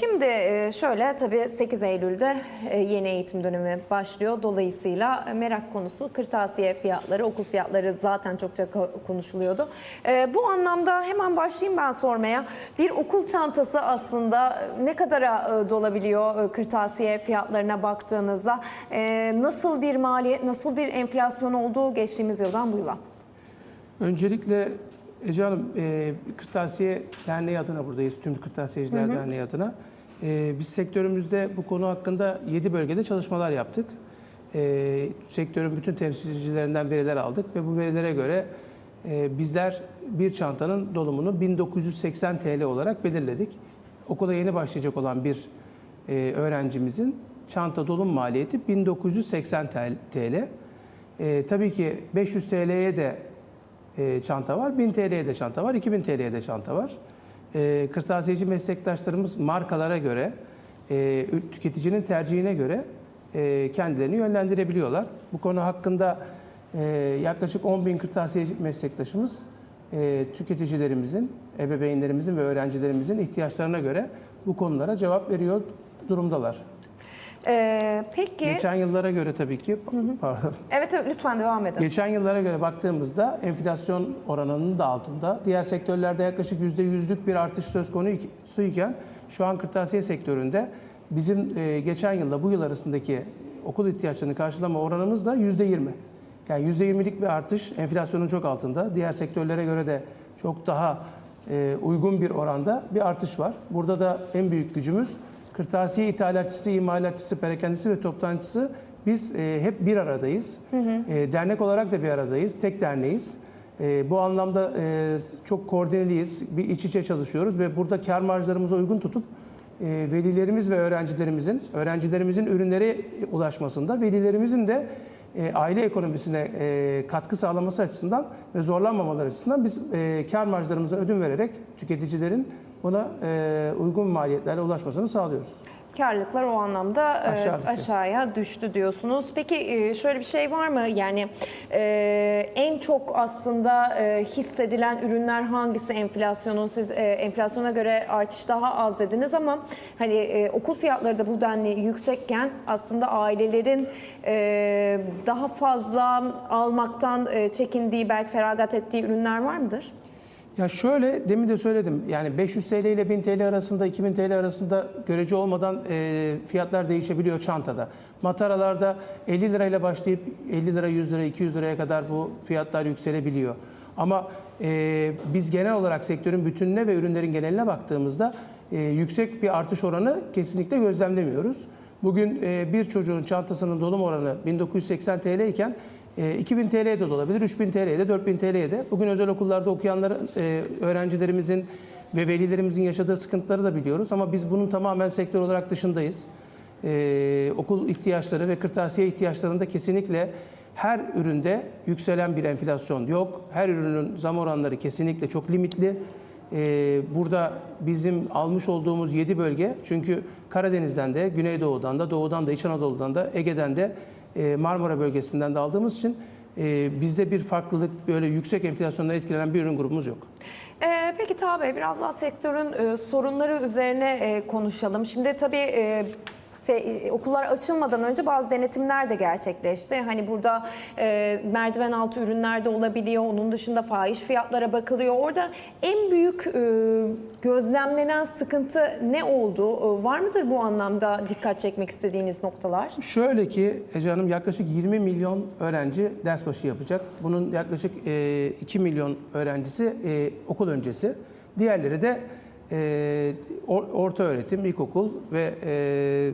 Şimdi e, şöyle tabii 8 Eylül'de e, yeni eğitim dönemi başlıyor. Dolayısıyla merak konusu kırtasiye fiyatları, okul fiyatları zaten çokça ko- konuşuluyordu. E, Bu anlamda hemen başlayayım ben sormaya. Bir okul çantası aslında ne kadara e, dolabiliyor e, kırtasiye fiyatlarına baktığınızda? E, Nasıl bir maliyet, nasıl bir enflasyon olduğu geçtiğimiz yıldan bu yıla? Öncelikle Ece Hanım, e, Kırtasiye Derneği adına buradayız. Tüm Kırtasiyeciler Derneği adına. E, biz sektörümüzde bu konu hakkında 7 bölgede çalışmalar yaptık. E, sektörün bütün temsilcilerinden veriler aldık ve bu verilere göre e, bizler bir çantanın dolumunu 1980 TL olarak belirledik. Okula yeni başlayacak olan bir e, öğrencimizin çanta dolum maliyeti 1980 TL. E, tabii ki 500 TL'ye de e, çanta var. 1000 TL'ye de çanta var. 2000 TL'ye de çanta var. E, kırtasiyeci meslektaşlarımız markalara göre, e, tüketicinin tercihine göre e, kendilerini yönlendirebiliyorlar. Bu konu hakkında e, yaklaşık 10 bin kırtasiyeci meslektaşımız e, tüketicilerimizin, ebeveynlerimizin ve öğrencilerimizin ihtiyaçlarına göre bu konulara cevap veriyor durumdalar. E, Peki, Geçen yıllara göre tabii ki, pardon. evet evet, lütfen devam edin. Geçen yıllara göre baktığımızda enflasyon oranının da altında. Diğer sektörlerde yaklaşık %100'lük bir artış söz konusu iken şu an kırtasiye sektöründe bizim e, geçen yılla bu yıl arasındaki okul ihtiyaçlarını karşılama oranımız da %20. Yani %20'lik bir artış enflasyonun çok altında. Diğer sektörlere göre de çok daha e, uygun bir oranda bir artış var. Burada da en büyük gücümüz kırtasiye ithalatçısı, imalatçısı, perakendisi ve toptancısı biz e, hep bir aradayız. E, dernek olarak da bir aradayız. Tek derneğiz. E, bu anlamda e, çok koordineliyiz. Bir iç içe çalışıyoruz ve burada kar marjlarımıza uygun tutup e, velilerimiz ve öğrencilerimizin öğrencilerimizin ürünlere ulaşmasında, velilerimizin de e, aile ekonomisine e, katkı sağlaması açısından ve zorlanmamaları açısından biz e, kar marjlarımızdan ödün vererek tüketicilerin buna e, uygun maliyetlerle ulaşmasını sağlıyoruz. Karlılıklar o anlamda e, Aşağı düştü. aşağıya düştü diyorsunuz. Peki e, şöyle bir şey var mı? Yani e, en çok aslında e, hissedilen ürünler hangisi enflasyonun? Siz e, enflasyona göre artış daha az dediniz ama hani e, okul fiyatları da bu denli yüksekken aslında ailelerin e, daha fazla almaktan e, çekindiği belki feragat ettiği ürünler var mıdır? Ya şöyle demin de söyledim. Yani 500 TL ile 1000 TL arasında 2000 TL arasında görece olmadan e, fiyatlar değişebiliyor çantada. Mataralarda 50 lirayla başlayıp 50 lira 100 lira 200 liraya kadar bu fiyatlar yükselebiliyor. Ama e, biz genel olarak sektörün bütününe ve ürünlerin geneline baktığımızda e, yüksek bir artış oranı kesinlikle gözlemlemiyoruz. Bugün e, bir çocuğun çantasının dolum oranı 1980 TL iken e, 2000 TL'ye de olabilir, 3000 TL'ye de, 4000 TL'ye de. Bugün özel okullarda okuyanların, e, öğrencilerimizin ve velilerimizin yaşadığı sıkıntıları da biliyoruz. Ama biz bunun tamamen sektör olarak dışındayız. E, okul ihtiyaçları ve kırtasiye ihtiyaçlarında kesinlikle her üründe yükselen bir enflasyon yok. Her ürünün zam oranları kesinlikle çok limitli. Burada bizim almış olduğumuz 7 bölge çünkü Karadeniz'den de, Güneydoğu'dan da, Doğu'dan da, İç Anadolu'dan da, Ege'den de, e, Marmara bölgesinden de aldığımız için e, bizde bir farklılık, böyle yüksek enflasyondan etkilenen bir ürün grubumuz yok. Ee, peki Taha biraz daha sektörün e, sorunları üzerine e, konuşalım. Şimdi tabii e, se- e, okullar açılmadan önce bazı denetimler de gerçekleşti. Hani burada e, merdiven altı ürünler de olabiliyor. Onun dışında fahiş fiyatlara bakılıyor. Orada en büyük e, gözlemlenen sıkıntı ne oldu? E, var mıdır bu anlamda dikkat çekmek istediğiniz noktalar? Şöyle ki Ece Hanım yaklaşık 20 milyon öğrenci ders başı yapacak. Bunun yaklaşık e, 2 milyon öğrencisi e, okul öncesi. Diğerleri de e, or- orta öğretim, ilkokul ve e,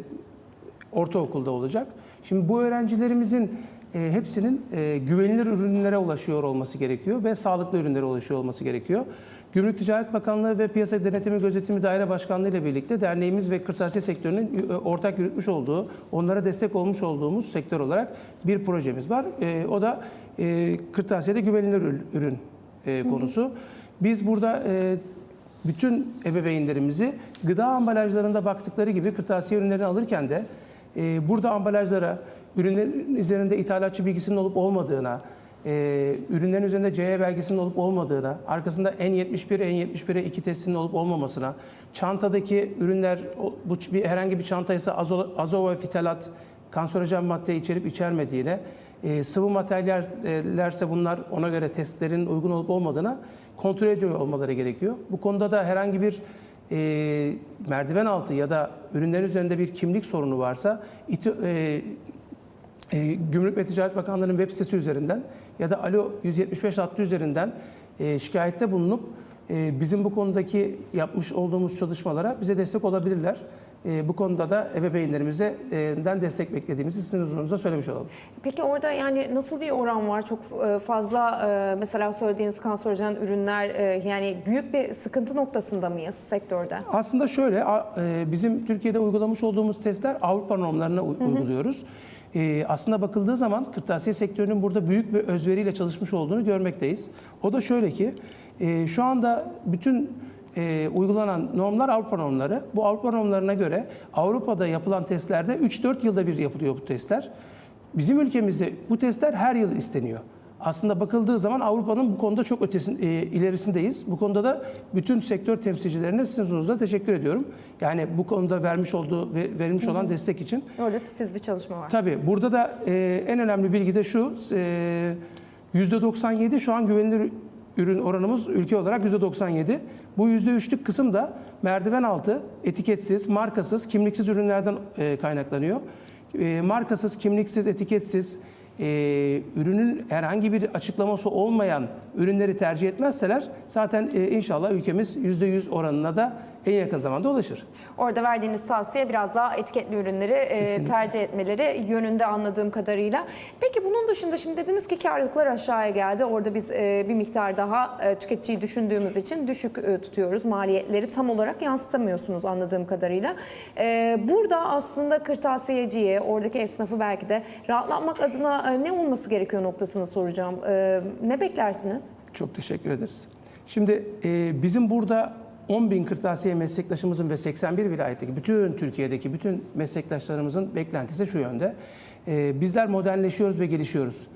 ortaokulda olacak. Şimdi bu öğrencilerimizin e, hepsinin e, güvenilir ürünlere ulaşıyor olması gerekiyor ve sağlıklı ürünlere ulaşıyor olması gerekiyor. Gümrük Ticaret Bakanlığı ve Piyasa Denetimi Gözetimi Daire Başkanlığı ile birlikte derneğimiz ve kırtasiye sektörünün e, ortak yürütmüş olduğu, onlara destek olmuş olduğumuz sektör olarak bir projemiz var. E, o da e, kırtasiyede güvenilir ür- ürün e, konusu. Biz burada e, bütün ebeveynlerimizi gıda ambalajlarında baktıkları gibi kırtasiye ürünlerini alırken de e, burada ambalajlara ürünlerin üzerinde ithalatçı bilgisinin olup olmadığına, e, ürünlerin üzerinde CE belgesinin olup olmadığına, arkasında N71, N71'e 2 testinin olup olmamasına, çantadaki ürünler bu bir, herhangi bir çantaysa azo, azo fitalat kanserojen madde içerip içermediğine, e, sıvı materyallerse bunlar ona göre testlerin uygun olup olmadığına kontrol ediyor olmaları gerekiyor. Bu konuda da herhangi bir e, merdiven altı ya da ürünlerin üzerinde bir kimlik sorunu varsa iti- e, e, Gümrük ve Ticaret Bakanlığı'nın web sitesi üzerinden ya da Alo 175 hattı üzerinden e, şikayette bulunup e, bizim bu konudaki yapmış olduğumuz çalışmalara bize destek olabilirler. E, bu konuda da ebeveynlerimize e, den destek beklediğimizi sizin huzurunuza söylemiş olalım. Peki orada yani nasıl bir oran var? Çok fazla e, mesela söylediğiniz kanserojen ürünler e, yani büyük bir sıkıntı noktasında mıyız sektörde? Aslında şöyle, e, bizim Türkiye'de uygulamış olduğumuz testler Avrupa normlarına uyguluyoruz. E, Aslında bakıldığı zaman kırtasiye sektörünün burada büyük bir özveriyle çalışmış olduğunu görmekteyiz. O da şöyle ki, e, şu anda bütün e, uygulanan normlar Avrupa normları. Bu Avrupa normlarına göre Avrupa'da yapılan testlerde 3-4 yılda bir yapılıyor bu testler. Bizim ülkemizde bu testler her yıl isteniyor. Aslında bakıldığı zaman Avrupa'nın bu konuda çok ötesin, e, ilerisindeyiz. Bu konuda da bütün sektör temsilcilerine sizin huzurunuzda teşekkür ediyorum. Yani bu konuda vermiş olduğu ve verilmiş olan destek için. Orada titiz bir çalışma var. Tabii burada da e, en önemli bilgi de şu. E, %97 şu an güvenilir ürün oranımız ülke olarak %97. Bu %3'lük kısım da merdiven altı, etiketsiz, markasız, kimliksiz ürünlerden e, kaynaklanıyor. E, markasız, kimliksiz, etiketsiz, e, ürünün herhangi bir açıklaması olmayan ürünleri tercih etmezseler zaten inşallah ülkemiz %100 oranına da en yakın zamanda ulaşır. Orada verdiğiniz tavsiye biraz daha etiketli ürünleri e, tercih etmeleri yönünde anladığım kadarıyla. Peki bunun dışında şimdi dediniz ki karlılıklar aşağıya geldi. Orada biz e, bir miktar daha e, tüketiciyi düşündüğümüz için düşük e, tutuyoruz. Maliyetleri tam olarak yansıtamıyorsunuz anladığım kadarıyla. E, Burada aslında kırtasiyeciye, oradaki esnafı belki de rahatlatmak adına e, ne olması gerekiyor noktasını soracağım. E, Ne beklersiniz? Çok teşekkür ederiz. Şimdi e, bizim burada 10 bin kırtasiye meslektaşımızın ve 81 vilayetteki bütün Türkiye'deki bütün meslektaşlarımızın beklentisi şu yönde. E, bizler modernleşiyoruz ve gelişiyoruz.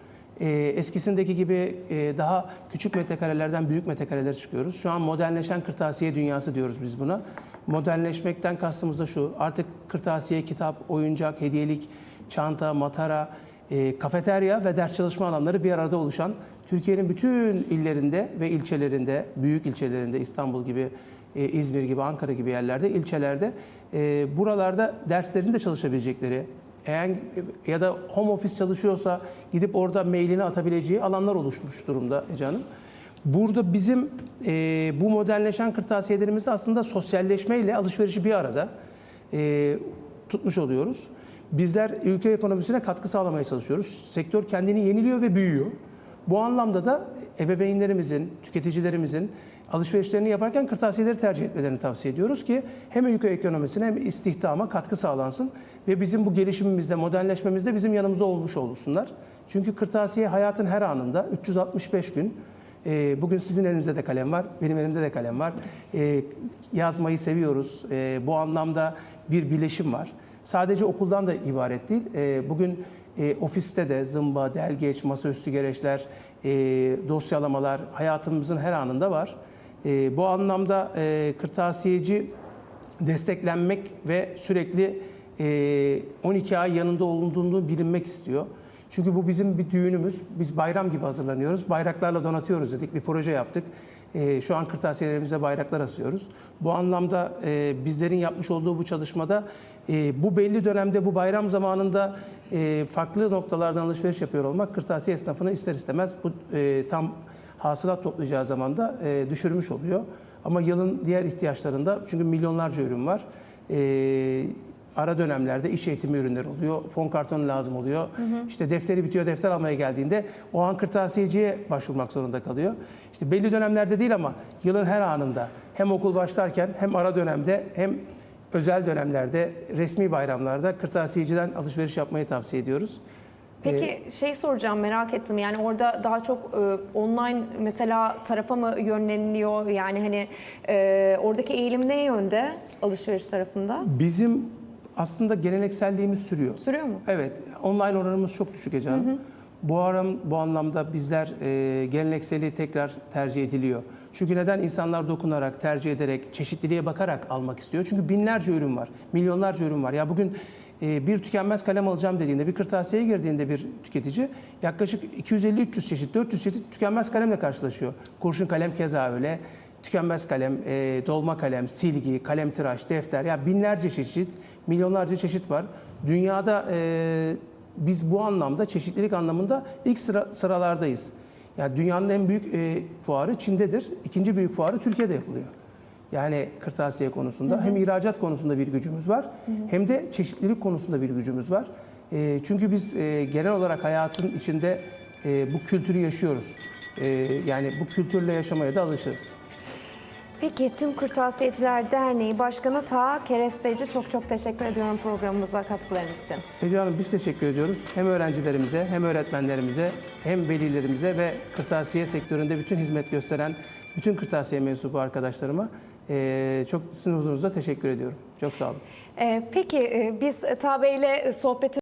E, eskisindeki gibi e, daha küçük metrekarelerden büyük metrekarelere çıkıyoruz. Şu an modernleşen kırtasiye dünyası diyoruz biz buna. Modernleşmekten kastımız da şu. Artık kırtasiye, kitap, oyuncak, hediyelik, çanta, matara, e, kafeterya ve ders çalışma alanları bir arada oluşan Türkiye'nin bütün illerinde ve ilçelerinde, büyük ilçelerinde İstanbul gibi, e, İzmir gibi, Ankara gibi yerlerde, ilçelerde e, buralarda derslerinde çalışabilecekleri, eğer ya da home office çalışıyorsa gidip orada mailini atabileceği alanlar oluşmuş durumda Ece Hanım. Burada bizim e, bu modernleşen kırtasiyelerimizi aslında sosyalleşmeyle alışverişi bir arada e, tutmuş oluyoruz. Bizler ülke ekonomisine katkı sağlamaya çalışıyoruz. Sektör kendini yeniliyor ve büyüyor. Bu anlamda da ebeveynlerimizin, tüketicilerimizin alışverişlerini yaparken kırtasiyeleri tercih etmelerini tavsiye ediyoruz ki hem ülke ekonomisine hem istihdama katkı sağlansın ve bizim bu gelişimimizde, modernleşmemizde bizim yanımızda olmuş olsunlar. Çünkü kırtasiye hayatın her anında 365 gün e, Bugün sizin elinizde de kalem var, benim elimde de kalem var. E, Yazmayı seviyoruz. E, Bu anlamda bir bileşim var. Sadece okuldan da ibaret değil. Bugün e, ofiste de zımba, delgeç, masaüstü gereçler, e, dosyalamalar hayatımızın her anında var. E, Bu anlamda e, kırtasiyeci desteklenmek ve sürekli e, 12 ay yanında olunduğunu bilinmek istiyor. Çünkü bu bizim bir düğünümüz. Biz bayram gibi hazırlanıyoruz. Bayraklarla donatıyoruz dedik. Bir proje yaptık. E, Şu an kırtasiyelerimize bayraklar asıyoruz. Bu anlamda e, bizlerin yapmış olduğu bu çalışmada e, bu belli dönemde bu bayram zamanında e, farklı noktalardan alışveriş yapıyor olmak kırtasiye esnafını ister istemez bu e, tam hasılat toplayacağı zaman da e, düşürmüş oluyor. Ama yılın diğer ihtiyaçlarında çünkü milyonlarca ürün var. E, ara dönemlerde iş eğitimi ürünleri oluyor. Fon kartonu lazım oluyor. İşte defteri bitiyor, defter almaya geldiğinde o an kırtasiyeciye başvurmak zorunda kalıyor. İşte belli dönemlerde değil ama yılın her anında hem okul başlarken hem ara dönemde hem özel dönemlerde, resmi bayramlarda kırtasiyeciden alışveriş yapmayı tavsiye ediyoruz. Peki şey soracağım merak ettim yani orada daha çok e, online mesela tarafa mı yönleniliyor yani hani e, oradaki eğilim ne yönde alışveriş tarafında? Bizim aslında gelenekselliğimiz sürüyor. Sürüyor mu? Evet, online oranımız çok düşük Ece Hanım. Bu, aram, bu anlamda bizler e, gelenekseli tekrar tercih ediliyor. Çünkü neden insanlar dokunarak, tercih ederek, çeşitliliğe bakarak almak istiyor? Çünkü binlerce ürün var, milyonlarca ürün var. Ya bugün e, bir tükenmez kalem alacağım dediğinde, bir kırtasiyeye girdiğinde bir tüketici yaklaşık 250-300 çeşit, 400 çeşit tükenmez kalemle karşılaşıyor. Kurşun kalem keza öyle. Tükenmez kalem, e, dolma kalem, silgi, kalem tıraş, defter. Ya binlerce çeşit, milyonlarca çeşit var. Dünyada e, biz bu anlamda çeşitlilik anlamında ilk sıra, sıralardayız. Yani dünyanın en büyük e, fuarı Çin'dedir. İkinci büyük fuarı Türkiye'de yapılıyor. Yani kırtasiye konusunda hem ihracat konusunda bir gücümüz var hem de çeşitlilik konusunda bir gücümüz var. E, çünkü biz e, genel olarak hayatın içinde e, bu kültürü yaşıyoruz. E, yani bu kültürle yaşamaya da alışırız. Peki tüm Kırtasiyeciler Derneği Başkanı Ta Keresteci çok çok teşekkür ediyorum programımıza katkılarınız için. Ece Hanım biz teşekkür ediyoruz. Hem öğrencilerimize, hem öğretmenlerimize, hem velilerimize ve kırtasiye sektöründe bütün hizmet gösteren bütün kırtasiye mensubu arkadaşlarıma eee, çok sizin huzurunuzda teşekkür ediyorum. Çok sağ olun. Ee, peki biz Ta Bey'le sohbeti